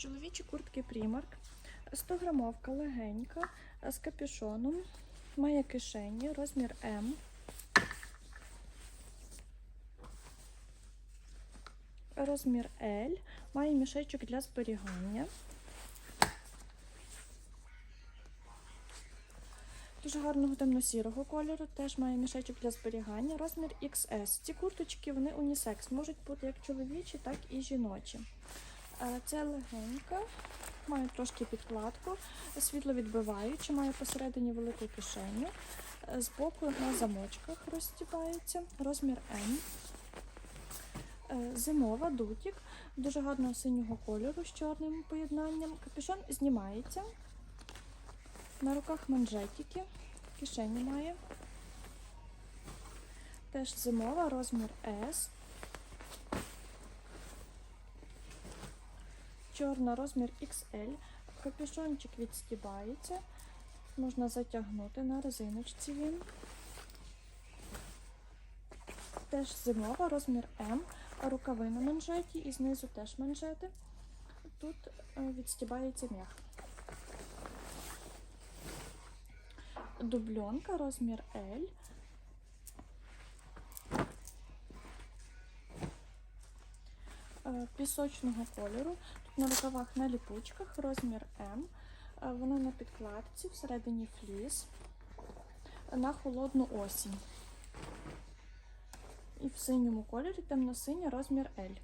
Чоловічі куртки Primark. 100 грамовка легенька з капюшоном. Має кишені, розмір М. Розмір L. Має мішечок для зберігання. Дуже гарного темно-сірого кольору, теж має мішечок для зберігання. Розмір XS. Ці курточки вони унісекс, можуть бути як чоловічі, так і жіночі. Це легенька, має трошки підкладку, світловідбиваюча, має посередині велику кишеню. Е, Збоку на замочках розстібається. Розмір М. Е, Зимова дутік, дуже гарного синього кольору з чорним поєднанням. Капюшон знімається. На руках манжетики, кишені має. Теж зимова, розмір S. Чорна розмір XL. Капюшончик відстібається. Можна затягнути на резиночці він. Теж зимова, розмір М. Рукави на манжеті і знизу теж манжети. Тут е, відстібається м'ях. Дубльонка, розмір L. Пісочного кольору. Тут на рукавах на ліпучках, розмір М. Е, Вона на підкладці, всередині фліс. На холодну осінь. І в синьому кольорі темно-синій розмір L.